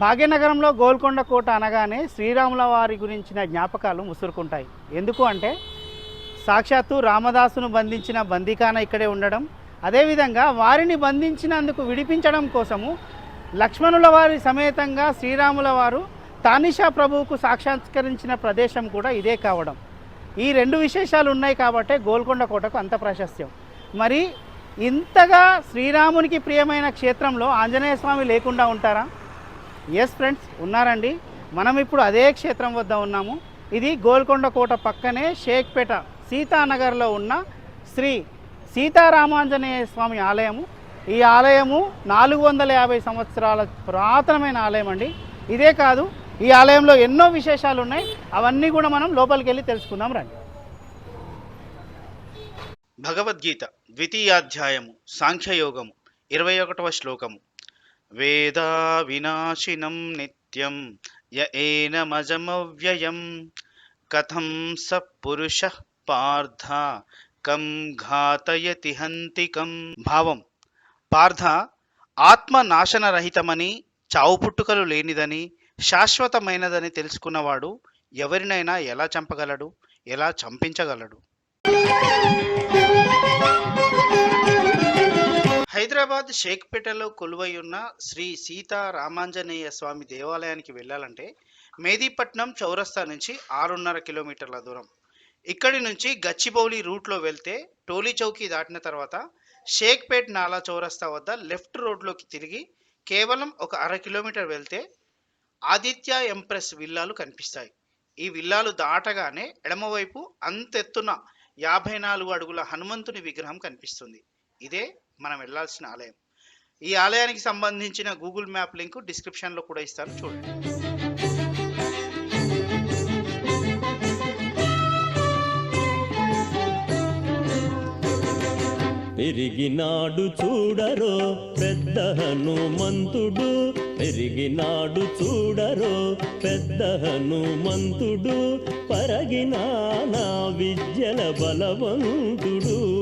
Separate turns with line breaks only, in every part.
భాగ్యనగరంలో గోల్కొండ కోట అనగానే శ్రీరాముల వారి గురించిన జ్ఞాపకాలు ముసురుకుంటాయి. ఎందుకు అంటే సాక్షాత్తు రామదాసును బంధించిన బందీఖాన ఇక్కడే ఉండడం అదేవిధంగా వారిని బంధించినందుకు విడిపించడం కోసము లక్ష్మణుల వారి సమేతంగా శ్రీరాముల వారు తానిషా ప్రభువుకు సాక్షాత్కరించిన ప్రదేశం కూడా ఇదే కావడం. ఈ రెండు విశేషాలు ఉన్నాయి కాబట్టే గోల్కొండ కోటకు అంత ప్రాశస్త్యం. మరి ఇంతగా శ్రీరామునికి ప్రియమైన క్షేత్రంలో ఆంజనేయ స్వామి లేకుండా ఉంటారా? ఎస్ ఫ్రెండ్స్ ఉన్నారండి. మనం ఇప్పుడు అదే క్షేత్రం వద్ద ఉన్నాము. ఇది గోల్కొండ కోట పక్కనే షేక్పేట సీతానగర్లో ఉన్న శ్రీ సీతారామాంజనేయ స్వామి ఆలయము. ఈ ఆలయము నాలుగు వందల యాభై సంవత్సరాల పురాతనమైన ఆలయం అండి. ఇదే కాదు ఈ ఆలయంలో ఎన్నో విశేషాలు ఉన్నాయి. అవన్నీ కూడా మనం లోపలికి వెళ్ళి తెలుసుకుందాం రండి.
భగవద్గీత ద్వితీయాధ్యాయము సాంఖ్యయోగము ఇరవై ఒకటవ శ్లోకము. వేదా వినాశినం నిత్యం య ఏనమజమవ్యయం కథం స పురుష పార్థ కం ఘాతయతి హంతికం. భావం పార్థ ఆత్మ నాశనరహితమని చావు పుట్టుకలు లేనిదని శాశ్వతమైనదని తెలుసుకున్నవాడు ఎవరినైనా ఎలా చంపగలడు? ఎలా చంపించగలడు? హైదరాబాద్ షేక్పేటలో కొలువైయున్న శ్రీ సీతా రామాంజనేయ స్వామి దేవాలయానికి వెళ్ళాలంటే మేదీపట్నం చౌరస్తా నుంచి ఆరున్నర కిలోమీటర్ల దూరం. ఇక్కడి నుంచి గచ్చిబౌలి రూట్లో వెళ్తే టోలీ చౌకీ దాటిన తర్వాత షేక్పేట్ నాలా చౌరస్తా వద్ద లెఫ్ట్ రోడ్లోకి తిరిగి కేవలం ఒక అర కిలోమీటర్ వెళ్తే ఆదిత్య ఎంప్రెస్ విల్లాలు కనిపిస్తాయి. ఈ విల్లాలు దాటగానే ఎడమవైపు అంతెత్తున యాభై నాలుగు అడుగుల హనుమంతుని విగ్రహం కనిపిస్తుంది. ఇదే మనం వెళ్ళాల్సిన ఆలయం. ఈ ఆలయానికి సంబంధించిన గూగుల్ మ్యాప్ లింక్ డిస్క్రిప్షన్లో కూడా ఇస్తాను చూడండి.
పెరిగినాడు చూడరో పెద్ద హనుమంతుడు. పెరిగినాడు చూడరో పెద్ద హనుమంతుడు. పరగిన నా విద్యల బలవంతుడు.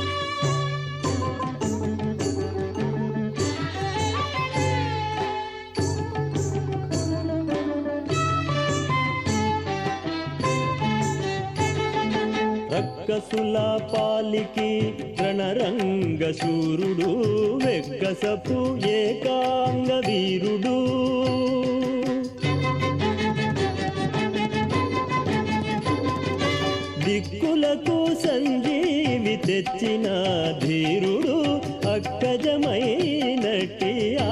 రక్కసుల పాలికి రణరంగ శూరుడు వెక్కసపు ఏకాంగ వీరుడు. దిక్కులకు సంజీవి తెచ్చిన ధీరుడు అక్కజమైనట్టి ఆ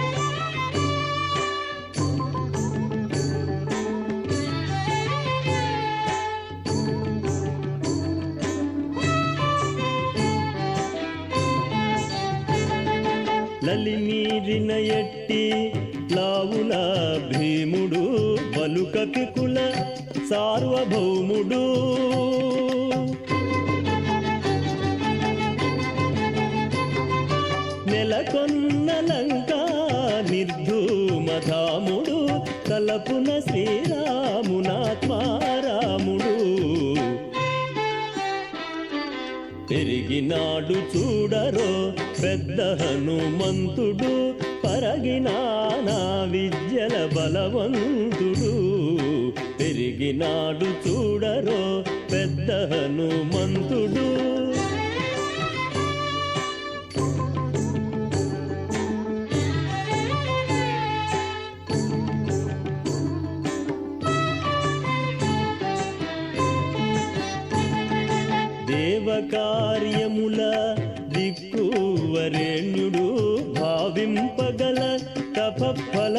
ఎట్టి లావుల భీముడు బలుకపికుల సార్వభౌముడు. నెలకొన్న లంక నిర్ధూమధాముడు తలపున శ్రీరామునాత్మారాముడు. పెరిగినాడు చూడరో పెద్ద హనుమంతుడు పరగిన నా విద్యల బలవంతుడు. పెరిగినాడు చూడరో పెద్ద హనుమంతుడు.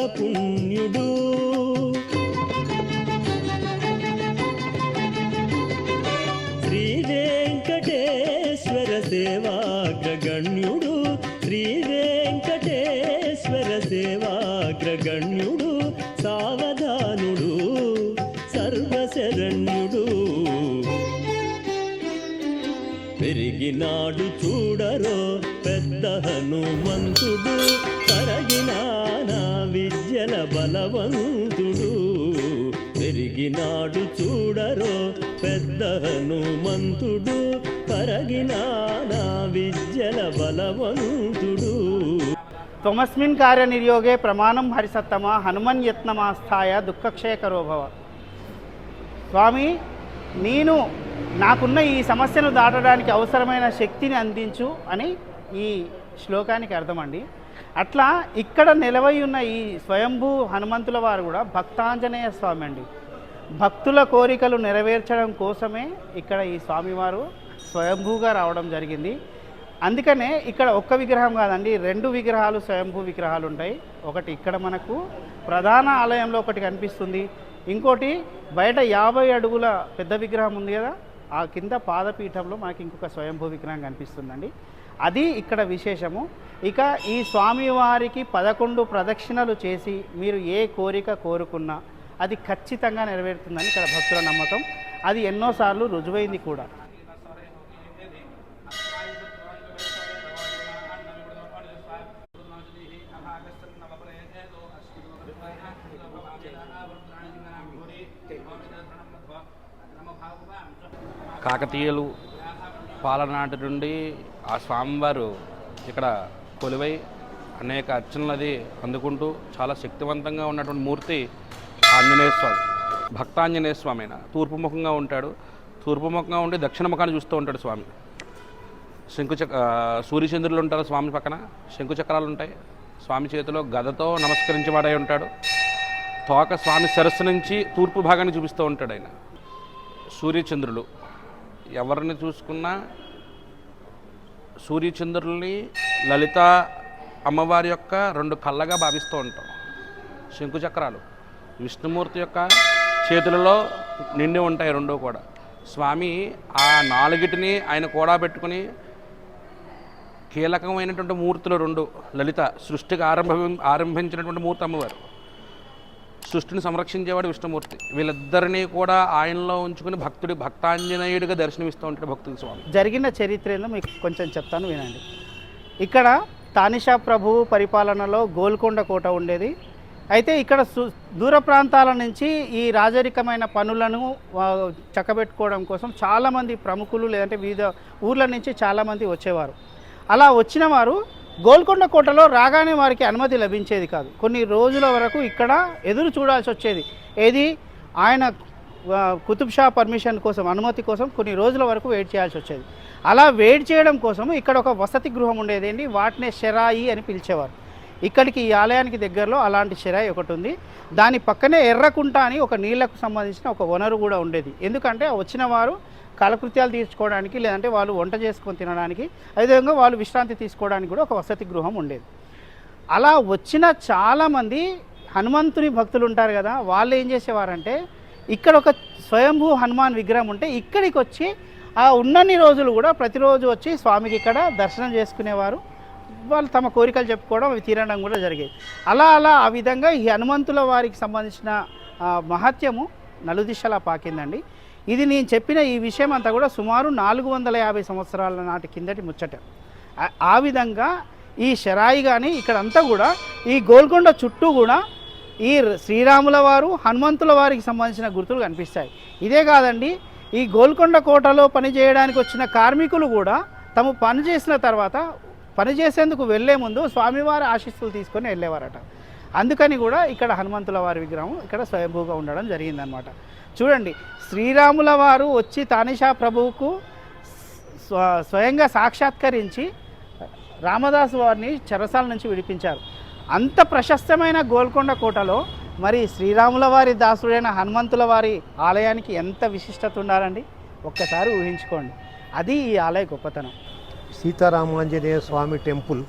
పుణ్యుడు. శ్రీ వెంకటేశ్వర సేవాగ్రగణ్యుడు శ్రీ వెంకటేశ్వర సేవాగ్రగణ్యుడు సావధానుడు. పెరిగినాడు చూడరో పెద్ద హనుమంతుడు కరగినానా విద్యల బలవంతుడు. పెరిగినాడు చూడరో పెద్ద హనుమంతుడు కరగినానా విద్యల బలవంతుడు.
త్వమస్మిన్ కార్యనిర్యోగే ప్రమాణం హరిసత్తమ హనుమన్ యత్నమాస్థాయ దుఃఖక్షయకరో భవ స్వామి నేను నాకున్న ఈ సమస్యను దాటడానికి అవసరమైన శక్తిని అందించు అని ఈ శ్లోకానికి అర్థమండి. అట్లా ఇక్కడ నిలవై ఉన్న ఈ స్వయంభూ హనుమంతుల వారు కూడా భక్తాంజనేయ స్వామి అండి. భక్తుల కోరికలు నెరవేర్చడం కోసమే ఇక్కడ ఈ స్వామివారు స్వయంభూగా రావడం జరిగింది. అందుకనే ఇక్కడ ఒక్క విగ్రహం కాదండి రెండు విగ్రహాలు స్వయంభూ విగ్రహాలు ఉంటాయి. ఒకటి ఇక్కడ మనకు ప్రధాన ఆలయంలో ఒకటి కనిపిస్తుంది. ఇంకోటి బయట యాభై అడుగుల పెద్ద విగ్రహం ఉంది కదా ఆ కింద పాదపీఠంలో మనకి ఇంకొక స్వయంభూ విగ్రహం కనిపిస్తుందండి. అది ఇక్కడ విశేషము. ఇక ఈ స్వామివారికి పదకొండు ప్రదక్షిణలు చేసి మీరు ఏ కోరిక కోరుకున్నా అది ఖచ్చితంగా నెరవేరుతుందని ఇక్కడ భక్తుల నమ్మకం. అది ఎన్నోసార్లు రుజువైంది కూడా.
కాకతీయులు పాలనాటి నుండి ఆ స్వామివారు ఇక్కడ కొలువై అనేక అర్చనలది అందుకుంటూ చాలా శక్తివంతంగా ఉన్నటువంటి మూర్తి ఆంజనేయ స్వామి. భక్తాంజనేయ స్వామి ఆయన తూర్పు ముఖంగా ఉంటాడు. తూర్పు ముఖంగా ఉండి దక్షిణ ముఖాన్ని చూస్తూ ఉంటాడు స్వామి. శంకుచక్ర సూర్యచంద్రులు ఉంటారు స్వామి పక్కన. శంకుచక్రాలు ఉంటాయి. స్వామి చేతిలో గదతో నమస్కరించబడై ఉంటాడు. తోక స్వామి సరస్సు నుంచి తూర్పు భాగాన్ని చూపిస్తూ ఉంటాడు ఆయన. సూర్యచంద్రులు. ఎవరిని చూసుకున్నా సూర్యచంద్రుల్ని లలిత అమ్మవారి యొక్క రెండు కళ్ళగా భావిస్తూ ఉంటాం. శంకుచక్రాలు. విష్ణుమూర్తి యొక్క చేతులలో నిండి ఉంటాయి రెండు కూడా. స్వామి ఆ నాలుగిటిని ఆయన కూడా పెట్టుకుని కీలకమైనటువంటి మూర్తులు రెండు లలిత సృష్టికి ఆరంభ ఆరంభించినటువంటి మూర్తి అమ్మవారు సృష్టిని సంరక్షించేవాడు విష్ణుమూర్తి. వీళ్ళిద్దరినీ కూడా ఆయనలో ఉంచుకుని భక్తుడి భక్తాంజనేయుడిగా దర్శనమిస్తూ ఉంటాడు భక్తుడి స్వామి.
జరిగిన చరిత్రలో మీకు కొంచెం చెప్తాను వినండి. ఇక్కడ తానిషా ప్రభువు పరిపాలనలో గోల్కొండ కోట ఉండేది. అయితే ఇక్కడ దూర ప్రాంతాల నుంచి ఈ రాజరికమైన పనులను చక్కబెట్టుకోవడం కోసం చాలామంది ప్రముఖులు లేదంటే వివిధ ఊర్ల నుంచి చాలామంది వచ్చేవారు. అలా వచ్చిన వారు గోల్కొండ కోటలో రాగానే వారికి అనుమతి లభించేది కాదు. కొన్ని రోజుల వరకు ఇక్కడ ఎదురు చూడాల్సి వచ్చేది. ఏది? ఆయన కుతుబ్షా కుతుబ్ షా పర్మిషన్ కోసం అనుమతి కోసం కొన్ని రోజుల వరకు వెయిట్ చేయాల్సి వచ్చేది. అలా వెయిట్ చేయడం కోసం ఇక్కడ ఒక వసతి గృహం ఉండేదేంటి వాటినే షెరాయి అని పిలిచేవారు. ఇక్కడికి ఈ ఆలయానికి దగ్గరలో అలాంటి షెరాయి ఒకటి ఉంది దాని పక్కనే ఎర్రకుంట అని ఒక నీళ్ళకు సంబంధించిన ఒక వనరు కూడా ఉండేది. ఎందుకంటే వచ్చిన వారు కాలకృత్యాలు తీర్చుకోవడానికి లేదంటే వాళ్ళు వంట చేసుకొని తినడానికి అదేవిధంగా వాళ్ళు విశ్రాంతి తీసుకోవడానికి కూడా ఒక వసతి గృహం ఉండేది. అలా వచ్చిన చాలామంది హనుమంతుని భక్తులు ఉంటారు కదా వాళ్ళు ఏం చేసేవారంటే ఇక్కడ ఒక స్వయంభూ హనుమాన్ విగ్రహం ఉంటే ఇక్కడికి వచ్చి ఆ ఉన్నన్ని రోజులు కూడా ప్రతిరోజు వచ్చి స్వామికి ఇక్కడ దర్శనం చేసుకునేవారు. వాళ్ళు తమ కోరికలు చెప్పుకోవడం అవి తీరడం కూడా జరిగేది. అలా అలా ఆ విధంగా ఈ హనుమంతుల వారికి సంబంధించిన మహత్యము నలుదిశలా పాకిందండి. ఇది నేను చెప్పిన ఈ విషయం అంతా కూడా సుమారు నాలుగు వందల యాభై సంవత్సరాల నాటి కిందటి ముచ్చట. ఆ- విధంగా ఈ షరాయి కానీ ఇక్కడంతా కూడా ఈ గోల్కొండ చుట్టూ కూడా ఈ శ్రీరాముల వారు హనుమంతుల వారికి సంబంధించిన గుర్తులు కనిపిస్తాయి. ఇదే కాదండి ఈ గోల్కొండ కోటలో పనిచేయడానికి వచ్చిన కార్మికులు కూడా తము పని చేసిన తర్వాత పని చేసేందుకు వెళ్ళే ముందు స్వామివారి ఆశీస్సులు తీసుకొని వెళ్ళేవారట. అందుకని కూడా ఇక్కడ హనుమంతుల వారి విగ్రహం ఇక్కడ స్వయంభూగా ఉండడం జరిగిందనమాట చూడండి శ్రీరాముల వారు వచ్చి తానిషా ప్రభువుకు స్వ- స్వయంగా సాక్షాత్కరించి రామదాసు వారిని చెరసాల నుంచి విడిపించారు. అంత ప్రశస్తమైన గోల్కొండ కోటలో మరి శ్రీరాముల వారి దాసుడైన హనుమంతుల వారి ఆలయానికి ఎంత విశిష్టత ఉండాలండి? ఒక్కసారి ఊహించుకోండి. అది ఈ ఆలయ గొప్పతనం.
సీతారామాంజనేయ స్వామి టెంపుల్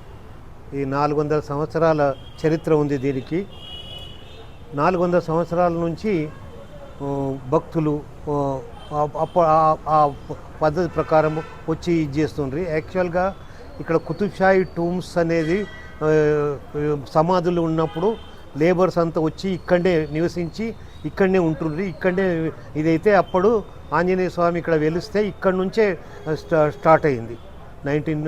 ఈ నాలుగు వందల సంవత్సరాల చరిత్ర ఉంది దీనికి. నాలుగు వందల సంవత్సరాల నుంచి భక్తులు ఆ, అప్ప- ఆ- పద్ధతి ప్రకారం వచ్చి ఇది చేస్తుండ్రి. యాక్చువల్గా ఇక్కడ కుతుబ్షాయి టూమ్స్ అనేది సమాధులు ఉన్నప్పుడు లేబర్స్ అంతా వచ్చి ఇక్కడనే నివసించి ఇక్కడనే ఉంటుండ్రి. ఇక్కడనే ఇదైతే అప్పుడు ఆంజనేయ స్వామి ఇక్కడ వెలిస్తే ఇక్కడ నుంచే స్టార్ట్ అయింది. Nineteen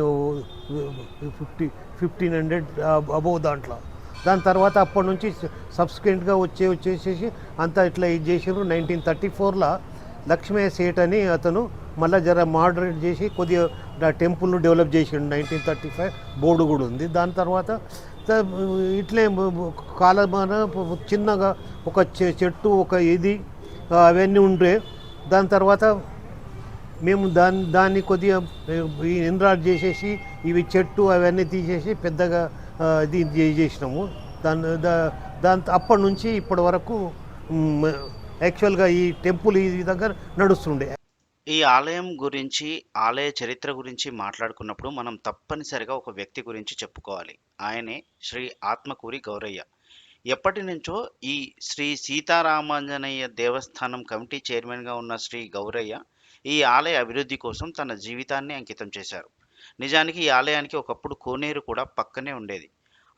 fifty fifteen hundred above దాంట్లో. దాని తర్వాత అప్పటి నుంచి సబ్సిక్వెంట్గా వచ్చే వచ్చేసేసి అంతా ఇట్లా ఇది చేసారు నైన్టీన్ థర్టీ ఫోర్లో లక్ష్మయ్య సేట్ అని అతను మళ్ళీ జర మోడరేట్ చేసి కొద్దిగా టెంపుల్ను డెవలప్ చేసిండు. నైన్టీన్ థర్టీ ఫైవ్ బోర్డు కూడా ఉంది. దాని తర్వాత ఇట్లే కాలమాన చిన్నగా ఒక చె- చెట్టు ఒక ఇది అవన్నీ ఉండే. దాని తర్వాత మేము దాన్ని దాన్ని కొద్దిగా ఎన్రాడ్ చేసేసి ఇవి చెట్టు అవన్నీ తీసేసి పెద్దగా ఇది చేసినాము దాని దా- దాని అప్పటి నుంచి ఇప్పటి వరకు యాక్చువల్గా ఈ టెంపుల్ ఈ విధంగా నడుస్తుండే.
ఈ ఆలయం గురించి ఆలయ చరిత్ర గురించి మాట్లాడుకున్నప్పుడు మనం తప్పనిసరిగా ఒక వ్యక్తి గురించి చెప్పుకోవాలి. ఆయనే శ్రీ ఆత్మకూరి గౌరయ్య. ఎప్పటి నుంచో ఈ శ్రీ సీతారామాంజనేయ దేవస్థానం కమిటీ చైర్మన్గా ఉన్న శ్రీ గౌరయ్య ఈ ఆలయ అభివృద్ధి కోసం తన జీవితాన్ని అంకితం చేశారు. నిజానికి ఈ ఆలయానికి ఒకప్పుడు కోనేరు కూడా పక్కనే ఉండేది.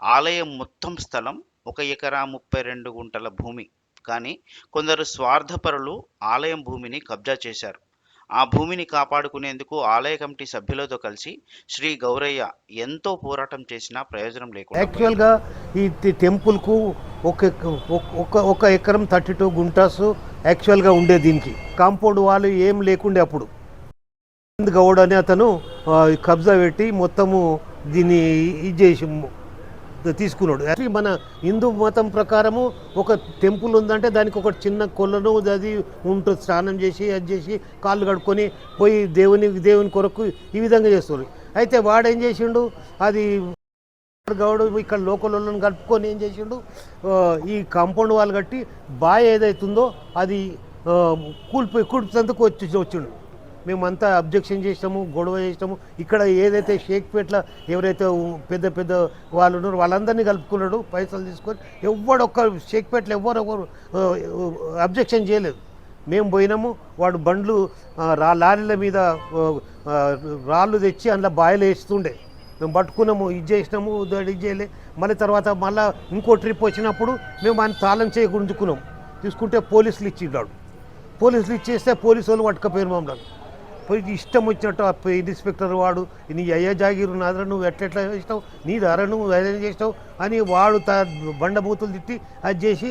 ఆలయం మొత్తం స్థలం ఒక ఎకరా ముప్పై రెండు గుంటల భూమి. కానీ కొందరు స్వార్థపరులు ఆలయం భూమిని కబ్జా చేశారు. ఆ భూమిని కాపాడుకునేందుకు ఆలయ కమిటీ సభ్యులతో కలిసి శ్రీ గౌరయ్య ఎంతో పోరాటం చేసినా ప్రయోజనం లేకుండా
యాక్చువల్గా ఈ టెంపుల్కు ఒక ఒక- ఒక ఎకరం థర్టీ టూ గుంటాస్ యాక్చువల్గా ఉండే దీనికి. కాంపౌండ్ వాళ్ళు ఏం లేకుండే అప్పుడు. గౌడ్ అని అతను కబ్జా పెట్టి మొత్తము దీన్ని ఇది చేసి తీసుకున్నాడు. యాక్చువల్లీ మన హిందూ మతం ప్రకారము ఒక టెంపుల్ ఉందంటే దానికి ఒక చిన్న కొలను అది ఉంటుంది. స్నానం చేసి అది చేసి కాళ్ళు కడుక్కొని పోయి దేవుని దేవుని కొరకు ఈ విధంగా చేస్తారు. అయితే వాడు ఏం చేసిండు? అది గౌడు ఇక్కడ లోకలను కలుపుకొని ఏం చేసిండు? ఈ కాంపౌండ్ వాళ్ళు కట్టి బాయ్ ఏదైతుందో అది ఆ, కూలిపోయి కూల్పుతందుకు వచ్చి వచ్చిండు. మేమంతా అబ్జెక్షన్ చేసినాము గొడవ చేసినాము ఇక్కడ ఏదైతే షేక్పేట్లో ఎవరైతే పెద్ద పెద్ద వాళ్ళు ఉన్నారో వాళ్ళందరినీ కలుపుకున్నాడు పైసలు తీసుకొని ఎవడొక్క షేక్పేటలో ఎవ్వరు ఎవరు అబ్జెక్షన్ చేయలేదు. మేము పోయినాము వాడు బండ్లు రా లారీల మీద రాళ్ళు తెచ్చి అందులో బాయిలు వేస్తుండే. మేము పట్టుకున్నాము ఇది చేసినాము ఇది చేయలే మళ్ళీ తర్వాత మళ్ళీ ఇంకో ట్రిప్ వచ్చినప్పుడు మేము ఆయన తాళం చేయి తీసుకుంటే పోలీసులు ఇచ్చిన్నాడు పోలీసులు ఇచ్చేస్తే పోలీసు వాళ్ళు పట్టుకపోయారు మమ్మల్ని. పోయి ఇష్టం వచ్చినట్టు ఆ ఇన్స్పెక్టర్ వాడు నీ అయ్యా జాగీరు నాదర నువ్వు ఎట్లెట్లా చేసినావు? నీ ధర నువ్వు ఏదైనా చేసినావు? అని వాడు త బండబూతులు తిట్టి అది చేసి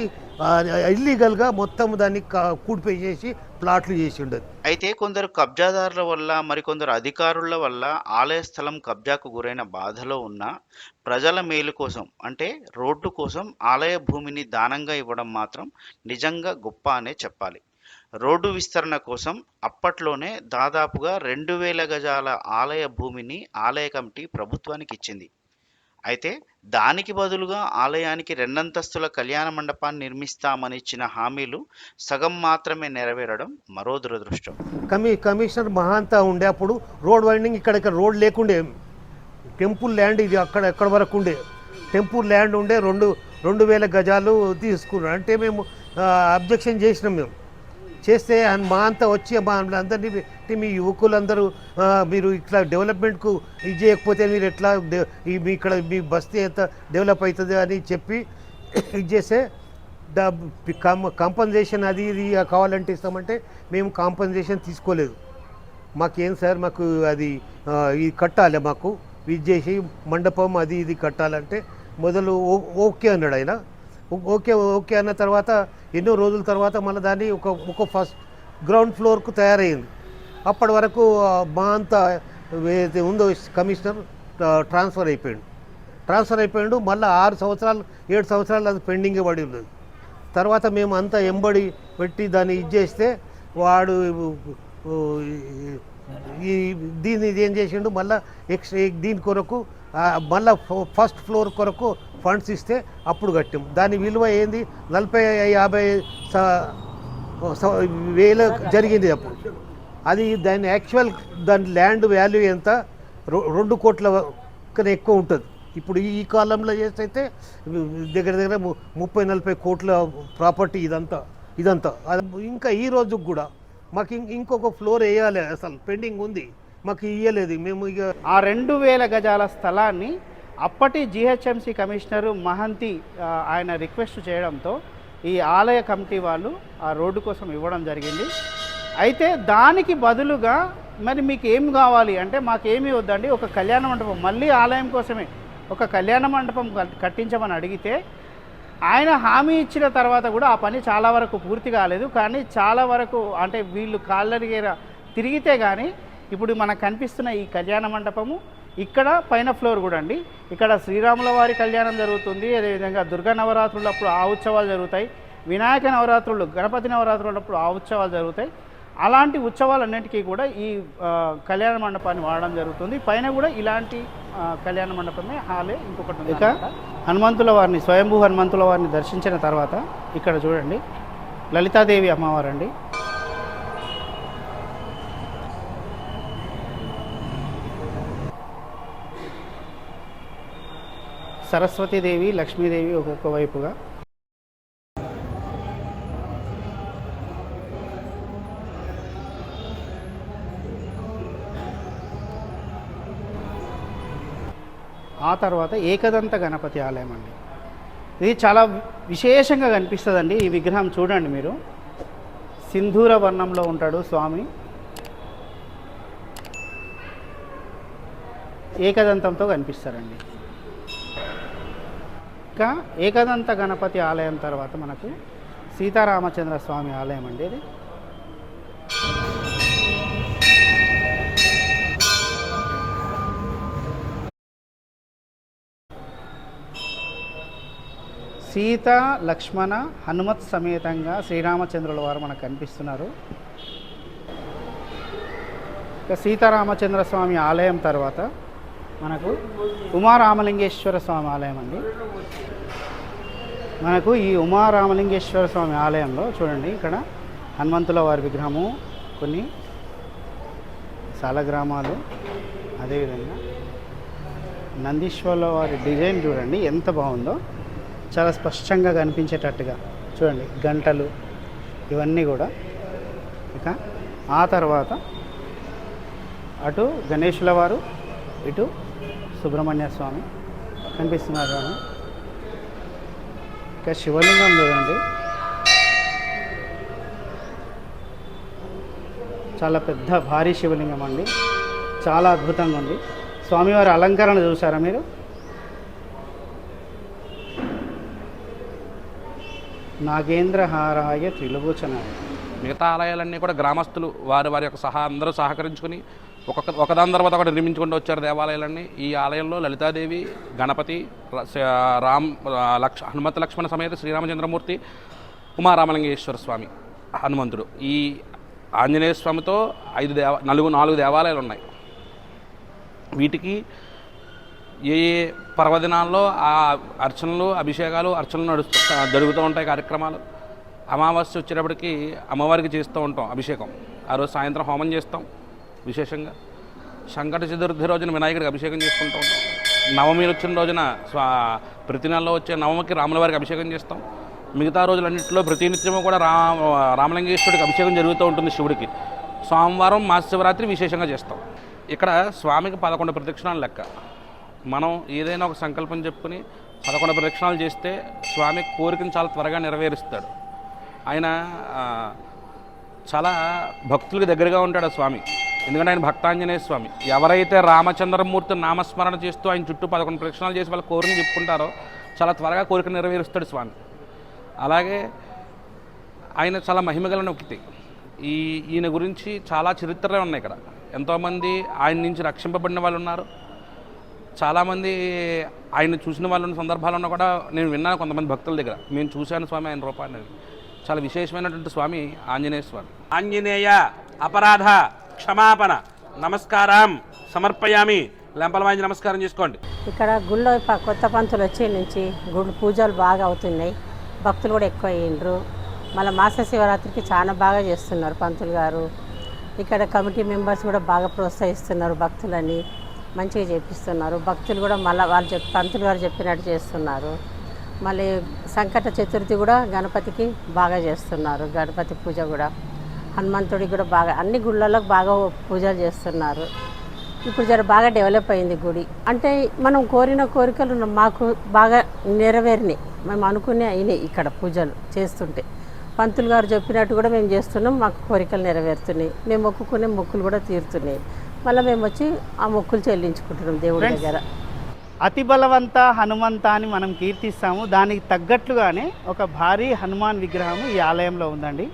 ఇల్లీగల్గా మొత్తం దాన్ని కా- కూడిపోయి చేసి ప్లాట్లు చేసి ఉండదు
అయితే కొందరు కబ్జాదారుల వల్ల మరికొందరు అధికారుల వల్ల ఆలయ స్థలం కబ్జాకు గురైన బాధలో ఉన్న ప్రజల మేలు కోసం అంటే రోడ్డు కోసం ఆలయ భూమిని దానంగా ఇవ్వడం మాత్రం నిజంగా గొప్ప అనే చెప్పాలి. రోడ్డు విస్తరణ కోసం అప్పట్లోనే దాదాపుగా రెండు వేల గజాల ఆలయ భూమిని ఆలయ కమిటీ ప్రభుత్వానికి ఇచ్చింది. అయితే దానికి బదులుగా ఆలయానికి రెండంతస్తుల కళ్యాణ మండపాన్ని నిర్మిస్తామని ఇచ్చిన హామీలు సగం మాత్రమే నెరవేరడం మరో దురదృష్టం.
కమి కమిషనర్ మహాంతా ఉండే అప్పుడు రోడ్ వైండింగ్ ఇక్కడ ఇక్కడ రోడ్ లేకుండే. టెంపుల్ ల్యాండ్ ఇది అక్కడ ఎక్కడ వరకు ఉండే. టెంపుల్ ల్యాండ్ ఉండే రెండు రెండు వేల గజాలు తీసుకున్నాం అంటే మేము అబ్జెక్షన్ చేసినాం మేము. చేస్తే మా అంతా వచ్చి మా అందరినీ మీ- మీ యువకులందరూ మీరు ఇట్లా డెవలప్మెంట్కు ఇది చేయకపోతే మీరు ఎట్లా మీ ఇక్కడ మీ బస్తీ ఎంత డెవలప్ అవుతుంది అని చెప్పి ఇది చేస్తే కాంపన్సేషన్ అది ఇది కావాలంటే ఇస్తామంటే మేము కాంపన్సేషన్ తీసుకోలేదు. మాకేం సార్ మాకు అది ఇది కట్టాలి మాకు. ఇది చేసి మండపం అది ఇది కట్టాలంటే మొదలు ఓ- ఓకే అన్నాడు ఆయన. ఓకే ఓకే అన్న తర్వాత ఎన్నో రోజుల తర్వాత మళ్ళీ దాన్ని ఒక ఒక ఫస్ట్ గ్రౌండ్ ఫ్లోర్కు తయారైంది అప్పటి వరకు మా అంత ఏదైతే ఉందో కమిషనర్ ట్రాన్స్ఫర్ అయిపోయాడు. ట్రాన్స్ఫర్ అయిపోయాడు మళ్ళీ ఆరు సంవత్సరాలు ఏడు సంవత్సరాలు అది పెండింగ్ పడి ఉన్నది. తర్వాత మేము అంతా ఎంబడి పెట్టి దాన్ని ఇది చేస్తే వాడు ఈ దీన్ని ఇది ఏం చేసిండు మళ్ళీ ఎక్స్ట్రా దీని కొరకు మళ్ళీ ఫస్ట్ ఫ్లోర్ కొరకు ఫండ్స్ ఇస్తే అప్పుడు కట్టాం. దాని విలువ ఏంది? నలభై యాభై స- వేల జరిగింది అప్పుడు. అది దాని యాక్చువల్ దాని ల్యాండ్ వాల్యూ ఎంత? రెండు కోట్ల కన్నా ఎక్కువ ఉంటుంది. ఇప్పుడు ఈ కాలంలో చేస్తే దగ్గర దగ్గర ము- ముప్పై నలభై కోట్ల ప్రాపర్టీ ఇదంతా ఇదంతా. ఇంకా ఈ రోజుకి కూడా మాకు ఇంకొక ఫ్లోర్ వేయాలి అసలు. పెండింగ్ ఉంది. మాకు ఇయ్యలేదు. మేము ఇక
ఆ రెండు వేల గజాల స్థలాన్ని అప్పటి జిహెచ్ఎంసి కమిషనరు మహంతి ఆయన రిక్వెస్ట్ చేయడంతో ఈ ఆలయ కమిటీ వాళ్ళు ఆ రోడ్డు కోసం ఇవ్వడం జరిగింది. అయితే దానికి బదులుగా మరి మీకు ఏం కావాలి అంటే మాకేమీ వద్దండి ఒక కళ్యాణ మండపం మళ్ళీ ఆలయం కోసమే ఒక కళ్యాణ మండపం కట్టించమని అడిగితే ఆయన హామీ ఇచ్చిన తర్వాత కూడా ఆ పని చాలా వరకు పూర్తి కాలేదు. కానీ చాలా వరకు అంటే వీళ్ళు కాళ్ళరిగేర తిరిగితే కానీ ఇప్పుడు మనకు కనిపిస్తున్న ఈ కళ్యాణ మండపము ఇక్కడ పైన ఫ్లోర్ కూడా అండి. ఇక్కడ శ్రీరాముల వారి కళ్యాణం జరుగుతుంది. అదేవిధంగా దుర్గా నవరాత్రులప్పుడు ఆ ఉత్సవాలు జరుగుతాయి. వినాయక నవరాత్రులు గణపతి నవరాత్రులప్పుడు ఆ ఉత్సవాలు జరుగుతాయి. అలాంటి ఉత్సవాలన్నింటికీ కూడా ఈ కళ్యాణ మండపాన్ని వాడడం జరుగుతుంది. పైన కూడా ఇలాంటి కళ్యాణ మండపమే హాలే ఇంకొకటి ఉంది ఇక హనుమంతుల వారిని స్వయంభూ హనుమంతుల వారిని దర్శించిన తర్వాత ఇక్కడ చూడండి. లలితాదేవి అమ్మవారు సరస్వతీదేవి లక్ష్మీదేవి ఒక్కొక్క వైపుగా. ఆ తర్వాత ఏకదంత గణపతి ఆలయం అండి. ఇది చాలా విశేషంగా కనిపిస్తుందండి. ఈ విగ్రహం చూడండి మీరు. సింధూర వర్ణంలో ఉంటాడు స్వామి. ఏకదంతంతో కనిపిస్తారండి. ఇంకా ఏకదంత గణపతి ఆలయం తర్వాత మనకు సీతారామచంద్ర స్వామి ఆలయం అండి ఇది. సీత లక్ష్మణ హనుమత్ సమేతంగా శ్రీరామచంద్రుల వారు మనకు కనిపిస్తున్నారు. ఇక సీతారామచంద్ర స్వామి ఆలయం తర్వాత మనకు ఉమారామలింగేశ్వర స్వామి ఆలయం అండి. మనకు ఈ ఉమారామలింగేశ్వర స్వామి ఆలయంలో చూడండి ఇక్కడ హనుమంతుల వారి విగ్రహము కొన్ని సాలగ్రామాలు అదేవిధంగా నందీశ్వర్ల వారి డిజైన్ చూడండి ఎంత బాగుందో. చాలా స్పష్టంగా కనిపించేటట్టుగా చూడండి గంటలు ఇవన్నీ కూడా. ఇక ఆ తర్వాత అటు గణేషుల వారు ఇటు సుబ్రహ్మణ్య స్వామి కనిపిస్తున్నారు ఇక్కడ శివలింగం చూడండి చాలా పెద్ద భారీ శివలింగం అండి. చాలా అద్భుతంగా ఉంది. స్వామివారి అలంకరణ చూసారా మీరు? నాగేంద్రహారాయ త్రిలోచనాయ
మిగతా ఆలయాలన్నీ కూడా గ్రామస్తులు వారి వారి యొక్క సహా అందరూ సహకరించుకుని ఒక్కొక్క ఒకదాని తర్వాత ఒకటి నిర్మించుకుంటూ వచ్చారు దేవాలయాలన్నీ. ఈ ఆలయంలో లలితాదేవి గణపతి రామ్ లక్ష్ లక్ష హనుమత లక్ష్మణ సమేత శ్రీరామచంద్రమూర్తి ఉమారామలింగేశ్వర స్వామి హనుమంతుడు. ఈ ఆంజనేయ స్వామితో ఐదు దేవ నలుగు నాలుగు దేవాలయాలు ఉన్నాయి వీటికి ఏ ఏ పర్వదినాల్లో ఆ అర్చనలు అభిషేకాలు అర్చనలు నడుస్తూ జరుగుతూ ఉంటాయి కార్యక్రమాలు. అమావాస్య వచ్చేటప్పటికి అమ్మవారికి చేస్తూ ఉంటాం అభిషేకం. ఆ రోజు సాయంత్రం హోమం చేస్తాం. విశేషంగా. సంకట చతుర్థి రోజున వినాయకుడికి అభిషేకం చేసుకుంటూ ఉంటాం. నవమి వచ్చిన రోజున స్వా ప్రతి నెలలో వచ్చే నవమికి రాముల వారికి అభిషేకం చేస్తాం. మిగతా రోజులన్నింటిలో ప్రతినిత్యము కూడా రా రామలింగేశ్వరుడికి అభిషేకం జరుగుతూ ఉంటుంది శివుడికి. సోమవారం మహాశివరాత్రి విశేషంగా చేస్తాం. ఇక్కడ స్వామికి పదకొండు ప్రదక్షిణాలు లెక్క. మనం ఏదైనా ఒక సంకల్పం చెప్పుకుని పదకొండు ప్రదక్షిణాలు చేస్తే స్వామి కోరికను చాలా త్వరగా నెరవేరుస్తాడు. ఆయన చాలా భక్తులకు దగ్గరగా ఉంటాడు ఆ స్వామి. ఎందుకంటే ఆయన భక్తాంజనేయ స్వామి. ఎవరైతే రామచంద్రమూర్తి నామస్మరణ చేస్తూ ఆయన చుట్టూ పదకొండు ప్రదక్షిణాలు చేసి వాళ్ళ కోరికను చెప్పుకుంటారో చాలా త్వరగా కోరిక నెరవేరుస్తాడు స్వామి. అలాగే ఆయన చాలా మహిమగల నొక్కితే ఈ ఈయన గురించి చాలా చరిత్రలే ఉన్నాయి ఇక్కడ. ఎంతోమంది ఆయన నుంచి రక్షింపబడిన వాళ్ళు ఉన్నారు. చాలామంది ఆయన చూసిన వాళ్ళు ఉన్న సందర్భాలను కూడా నేను విన్నాను కొంతమంది భక్తుల దగ్గర. మేము చూశాను స్వామి ఆయన రూపాన్ని. చాలా విశేషమైనటువంటి స్వామి ఆంజనేయ స్వామి. ఆంజనేయ అపరాధ క్షమాపణ నమస్కారం సమర్పయామి. లెంపలవాంచి నమస్కారం చేసుకోండి.
ఇక్కడ గుళ్ళో ప- కొత్త పంతులు వచ్చే నుంచి గుళ్ళు పూజలు బాగా అవుతున్నాయి. భక్తులు కూడా ఎక్కువ అయ్యిండ్రు మళ్ళీ మాస శివరాత్రికి చాలా బాగా చేస్తున్నారు పంతులు గారు. ఇక్కడ కమిటీ మెంబర్స్ కూడా బాగా ప్రోత్సహిస్తున్నారు భక్తులని. మంచిగా చేపిస్తున్నారు. భక్తులు కూడా మళ్ళీ వాళ్ళు చెప్ పంతులు గారు చెప్పినట్టు చేస్తున్నారు. మళ్ళీ సంకట చతుర్థి కూడా గణపతికి బాగా చేస్తున్నారు. గణపతి పూజ కూడా. హనుమంతుడికి కూడా బాగా అన్ని గుళ్ళల్లో బాగా పూజలు చేస్తున్నారు. ఇప్పుడు జర బాగా డెవలప్ అయింది గుడి. అంటే మనం కోరిన కోరికలు మాకు బాగా నెరవేరినాయి మేము అనుకునే అయినాయి ఇక్కడ పూజలు చేస్తుంటే. పంతులు గారు చెప్పినట్టు కూడా మేము చేస్తున్నాం మాకు కోరికలు నెరవేరుతున్నాయి. మేము మొక్కుకునే మొక్కులు కూడా తీరుతున్నాయి. మళ్ళీ మేము వచ్చి ఆ మొక్కులు చెల్లించుకుంటున్నాం దేవుడి దగ్గర.
అతి బలవంత హనుమంత అని మనం కీర్తిస్తాము. దానికి తగ్గట్లుగానే ఒక భారీ హనుమాన్ విగ్రహం ఈ ఆలయంలో ఉందండి.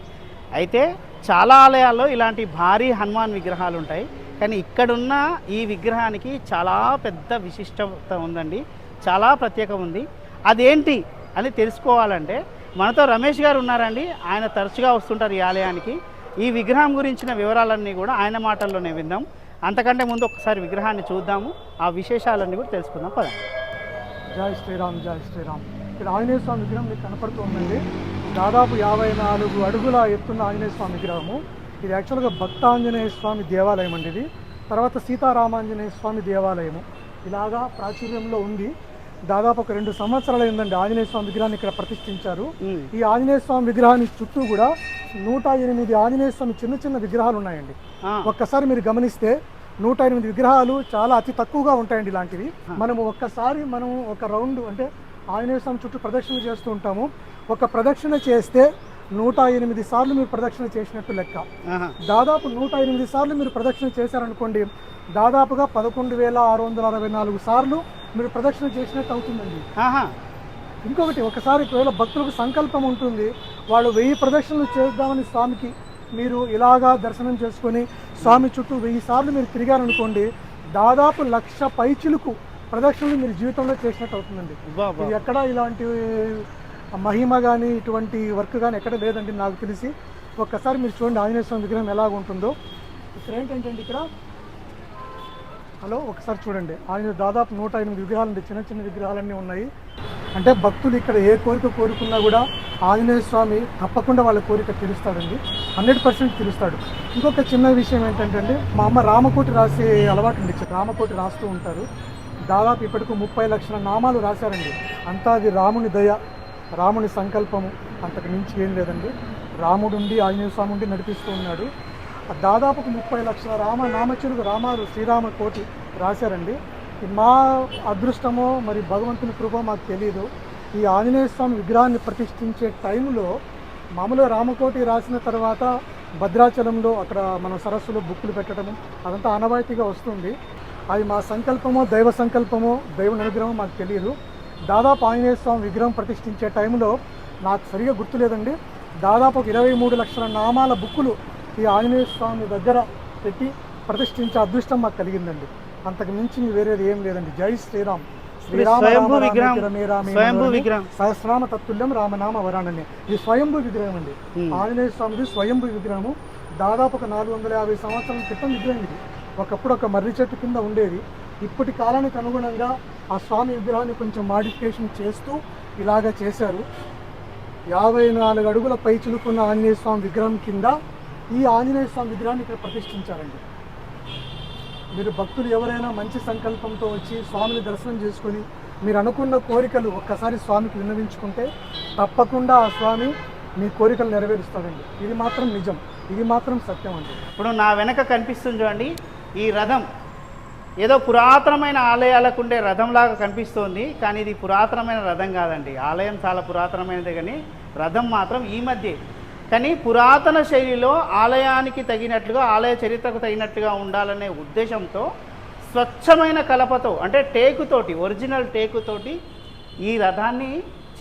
అయితే చాలా ఆలయాల్లో ఇలాంటి భారీ హనుమాన్ విగ్రహాలు ఉంటాయి. కానీ ఇక్కడున్న ఈ విగ్రహానికి చాలా పెద్ద విశిష్టత ఉందండి. చాలా ప్రత్యేకం ఉంది. అదేంటి అని తెలుసుకోవాలంటే మనతో రమేష్ గారు ఉన్నారండి. ఆయన తరచుగా వస్తుంటారు ఈ ఆలయానికి. ఈ విగ్రహం గురించిన వివరాలన్నీ కూడా ఆయన మాటల్లోనే విందాం. అంతకంటే ముందు ఒకసారి విగ్రహాన్ని చూద్దాము. ఆ విశేషాలన్నీ కూడా తెలుసుకుందాం. పదండి.
జై శ్రీరామ్ జై శ్రీరామ్. ఇక్కడ ఆంజనేయ స్వామి విగ్రహం మీకు కనపడుతూ ఉందండి. దాదాపు యాభై నాలుగు అడుగుల ఎత్తున్న ఆంజనేయ స్వామి విగ్రహము. ఇది యాక్చువల్గా భక్తాంజనేయ స్వామి దేవాలయం అండి ఇది. తర్వాత సీతారామాంజనేయ స్వామి దేవాలయము. ఇలాగా ప్రాచుర్యంలో ఉంది. దాదాపు ఒక రెండు సంవత్సరాలు అయిందండి ఆంజనేయ స్వామి విగ్రహాన్ని ఇక్కడ ప్రతిష్ఠించారు. ఈ ఆంజనేయ స్వామి విగ్రహానికి చుట్టూ కూడా నూట ఎనిమిది ఆంజనేయ స్వామి చిన్న చిన్న విగ్రహాలు ఉన్నాయండి. ఒక్కసారి మీరు గమనిస్తే నూట ఎనిమిది విగ్రహాలు చాలా అతి తక్కువగా ఉంటాయండి ఇలాంటివి. మనము ఒక్కసారి మనం ఒక రౌండ్ అంటే ఆంజనేయ స్వామి చుట్టూ ప్రదక్షిణ చేస్తూ ఉంటాము. ఒక ప్రదక్షిణ చేస్తే నూట ఎనిమిది సార్లు మీరు ప్రదక్షిణ చేసినట్టు లెక్క. దాదాపు నూట ఎనిమిది సార్లు మీరు ప్రదక్షిణ చేశారనుకోండి దాదాపుగా పదకొండు వేల ఆరు వందల అరవై నాలుగు సార్లు మీరు ప్రదక్షిణ చేసినట్టు అవుతుందండి. ఇంకొకటి ఒకసారి ఒకవేళ భక్తులకు సంకల్పం ఉంటుంది వాళ్ళు వెయ్యి ప్రదక్షిణలు చేద్దామని స్వామికి మీరు ఇలాగా దర్శనం చేసుకొని స్వామి చుట్టూ వెయ్యి సార్లు మీరు తిరిగారనుకోండి దాదాపు లక్ష పైచిలుకు ప్రదక్షిణలు మీరు జీవితంలో చేసినట్టు అవుతుందండి ఎక్కడ ఇలాంటి మహిమ కానీ ఇటువంటి వర్క్ కానీ ఎక్కడ లేదండి నాకు తెలిసి. ఒక్కసారి మీరు చూడండి ఆంజనేయ స్వామి విగ్రహం ఎలాగ ఉంటుందో. ఇక్కడ ఏంటంటే ఇక్కడ హలో ఒకసారి చూడండి. ఆయన దాదాపు నూట ఎనిమిది విగ్రహాలు చిన్న చిన్న విగ్రహాలన్నీ ఉన్నాయి. అంటే భక్తులు ఇక్కడ ఏ కోరిక కోరుకున్నా కూడా ఆంజనేయ స్వామి తప్పకుండా వాళ్ళ కోరిక తీరుస్తాడండి. హండ్రెడ్ పర్సెంట్ తీరుస్తాడు. ఇంకొక చిన్న విషయం ఏంటంటే అండి మా అమ్మ రామకోటి రాసే అలవాటు ఉంది. రామకోటి రాస్తూ ఉంటారు. దాదాపు ఇప్పటికి ముప్పై లక్షల నామాలు రాశారండి. అంతా అది రాముని దయ. రాముని సంకల్పము అంతకు మించి ఏం లేదండి. రాముడు ఉండి ఆంజనేయ స్వామి ఉండి నడిపిస్తూ ఉన్నాడు. దాదాపు ముప్పై లక్షల రామ నామచురుగు రామాలు శ్రీరామ కోటి రాశారండి. మా అదృష్టమో మరి భగవంతుని కృప మాకు తెలియదు ఈ ఆంజనేయ స్వామి విగ్రహాన్ని ప్రతిష్ఠించే టైంలో మామూలుగా రామకోటి రాసిన తర్వాత భద్రాచలంలో అక్కడ మన సరస్సులో బుక్కులు పెట్టడము అదంతా ఆనవాయితీగా వస్తుంది. అది మా సంకల్పమో దైవ సంకల్పమో దైవ అనుగ్రహమో మాకు తెలియదు దాదాపు ఆంజనేయ స్వామి విగ్రహం ప్రతిష్ఠించే టైంలో నాకు సరిగా గుర్తులేదండి. దాదాపు ఒక ఇరవై మూడు లక్షల నామాల బుక్కులు ఈ ఆంజనేయ స్వామి దగ్గర పెట్టి ప్రతిష్ఠించే అదృష్టం మాకు కలిగిందండి. అంతకు మించి వేరేది ఏం లేదండి. జై శ్రీరామ్.
విగ్రహం,
రమే రామే
స్వయంభూ
మనోరమే
విగ్రహం.
సహస్రనామ తత్తుల్యం రామనామ వరాణనే ఇది స్వయంభూ విగ్రహం అండి. ఆంజనేయ స్వామిది స్వయంభూ విగ్రహము. దాదాపు ఒక నాలుగు వందల యాభై సంవత్సరాల క్రితం విగ్రహం ఇది. ఒకప్పుడు ఒక మర్రి చెట్టు కింద ఉండేది. ఇప్పటి కాలానికి అనుగుణంగా ఆ స్వామి విగ్రహాన్ని కొంచెం మాడిఫికేషన్ చేస్తూ ఇలాగ చేశారు. యాభై నాలుగు అడుగుల పై చిలుకున్న ఆంజనేయ స్వామి విగ్రహం కింద ఈ ఆంజనేయ స్వామి విగ్రహాన్ని ఇక్కడ ప్రతిష్ఠించారండి. మీరు భక్తులు ఎవరైనా మంచి సంకల్పంతో వచ్చి స్వామిని దర్శనం చేసుకొని మీరు అనుకున్న కోరికలు ఒక్కసారి స్వామికి విన్నవించుకుంటే తప్పకుండా ఆ స్వామి మీ కోరికలు నెరవేరుస్తాడండి. ఇది మాత్రం నిజం. ఇది మాత్రం సత్యం అండి.
ఇప్పుడు నా వెనక కనిపిస్తుంది చూడండి ఈ రథం. ఏదో పురాతనమైన ఆలయాలకు ఉండే రథంలాగా కనిపిస్తోంది కానీ ఇది పురాతనమైన రథం కాదండి. ఆలయం చాలా పురాతనమైనది కానీ రథం మాత్రం ఈ మధ్య. కానీ పురాతన శైలిలో ఆలయానికి తగినట్లుగా ఆలయ చరిత్రకు తగినట్టుగా ఉండాలనే ఉద్దేశంతో స్వచ్ఛమైన కలపతో అంటే టేకుతోటి ఒరిజినల్ టేకుతోటి ఈ రథాన్ని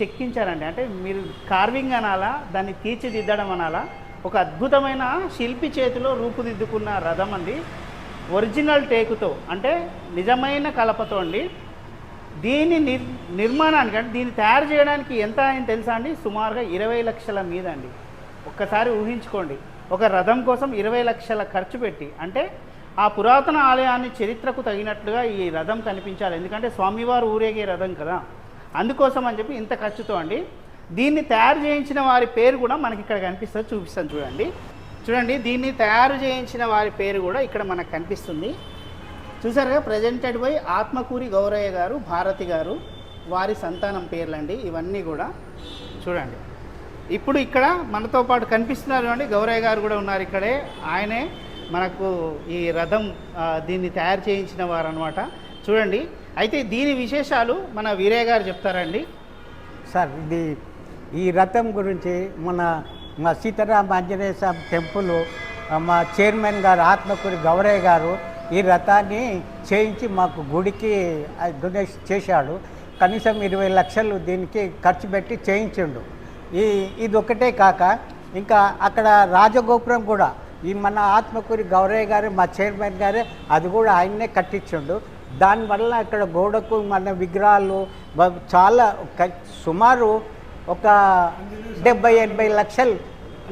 చెక్కించారండి. అంటే మీరు కార్వింగ్ అనాలా దాన్ని తీర్చిదిద్దడం అనాలా ఒక అద్భుతమైన శిల్పి చేతిలో రూపుదిద్దుకున్న రథం అండి. ఒరిజినల్ టేకుతో అంటే నిజమైన కలపతో అండి దీని నిర్ నిర్మాణానికి అంటే దీన్ని తయారు చేయడానికి ఎంత అయింది తెలుసా అండి? సుమారుగా ఇరవై లక్షల మీద అండి. ఒక్కసారి ఊహించుకోండి. ఒక రథం కోసం ఇరవై లక్షల ఖర్చు పెట్టి అంటే ఆ పురాతన ఆలయాన్ని చరిత్రకు తగినట్లుగా ఈ రథం కనిపించాలి. ఎందుకంటే స్వామివారు ఊరేగే రథం కదా. అందుకోసం అని చెప్పి ఇంత ఖర్చుతో అండి. దీన్ని తయారు చేయించిన వారి పేరు కూడా మనకి ఇక్కడ కనిపిస్తుంది చూపిస్తాను చూడండి. చూడండి దీన్ని తయారు చేయించిన వారి పేరు కూడా ఇక్కడ మనకు కనిపిస్తుంది. చూసారుగా ప్రజెంటెడ్ బై ఆత్మకూరి గౌరయ్య గారు భారతి గారు వారి సంతానం పేర్లండి. ఇవన్నీ కూడా చూడండి. ఇప్పుడు ఇక్కడ మనతో పాటు కనిపిస్తున్నారు అండి గౌరయ్య గారు కూడా ఉన్నారు ఇక్కడే. ఆయనే మనకు ఈ రథం దీన్ని తయారు చేయించిన వారు అనమాట చూడండి అయితే దీని విశేషాలు మన వీరయ్య గారు చెప్తారండి.
సార్ ఇది ఈ రథం గురించి మన మా సీతారామ ఆంజనేయ స్వామి టెంపుల్ మా చైర్మన్ గారు ఆత్మకూరి గౌరయ్య గారు ఈ రథాన్ని చేయించి మాకు గుడికి డొనేషన్ చేశాడు. కనీసం ఇరవై లక్షలు దీనికి ఖర్చు పెట్టి చేయించిండు. ఈ ఇది ఒకటే కాక ఇంకా అక్కడ రాజగోపురం కూడా ఈ మన ఆత్మకూరి గౌరయ్య గారు మా చైర్మన్ గారే అది కూడా ఆయన్నే కట్టించిండు. దానివల్ల అక్కడ గోడకు మన విగ్రహాలు చాలా సుమారు ఒక డెబ్బై ఎనభై లక్షలు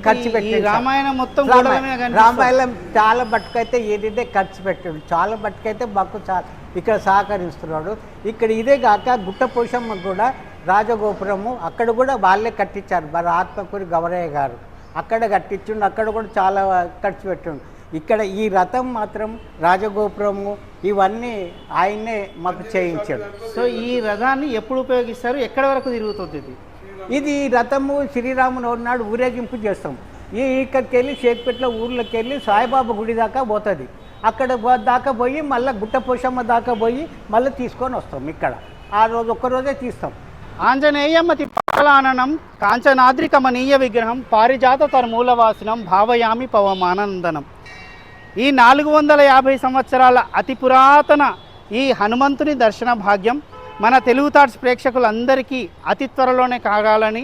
ఖర్చు పెట్టి
రామాయణం మొత్తం.
రామాయణం చాలా మట్టుకైతే ఏదైతే ఖర్చు పెట్టాడు చాలా మట్టుకైతే మాకు ఇక్కడ సహకరిస్తున్నాడు. ఇక్కడ ఇదే కాక గుట్ట పోషమ్మ కూడా రాజగోపురము అక్కడ కూడా వాళ్ళే కట్టించారు. మన ఆత్మకూరి గౌరయ్య గారు అక్కడ కట్టించుండు అక్కడ కూడా చాలా ఖర్చు పెట్టిండు. ఇక్కడ ఈ రథం మాత్రం రాజగోపురము ఇవన్నీ ఆయన్నే మాకు చేయించాడు.
సో ఈ రథాన్ని ఎప్పుడు ఉపయోగిస్తారు? ఎక్కడి వరకు తిరుగుతుంది ఇది?
ఇది రథము శ్రీరాముని నాడు ఊరేగింపు చేస్తాం. ఈ ఇక్కడికి వెళ్ళి షేక్పేటలో ఊర్లోకి వెళ్ళి సాయిబాబా గుడి దాకా పోతుంది. అక్కడ దాకా పోయి మళ్ళీ గుట్టపోషమ్మ దాకా పోయి మళ్ళీ తీసుకొని వస్తాం ఇక్కడ. ఆ రోజు ఒక్కరోజే తీస్తాం.
ఆంజనేయమతి పలాననం కాంచనాద్రి కమనీయ విగ్రహం పారిజాత తరుమూలవాసినం భావయామి పవమానందనం ఈ నాలుగు వందల యాభై సంవత్సరాల అతి పురాతన ఈ హనుమంతుని దర్శన భాగ్యం మన తెలుగు థాట్స్ ప్రేక్షకులందరికీ అతి త్వరలోనే కాగాలని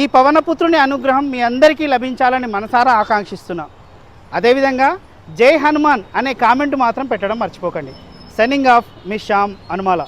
ఈ పవనపుత్రుని అనుగ్రహం మీ అందరికీ లభించాలని మనసారా ఆకాంక్షిస్తున్నాం. అదేవిధంగా జై హనుమాన్ అనే కామెంట్ మాత్రం పెట్టడం మర్చిపోకండి. Signing off miss Shyam Hanumala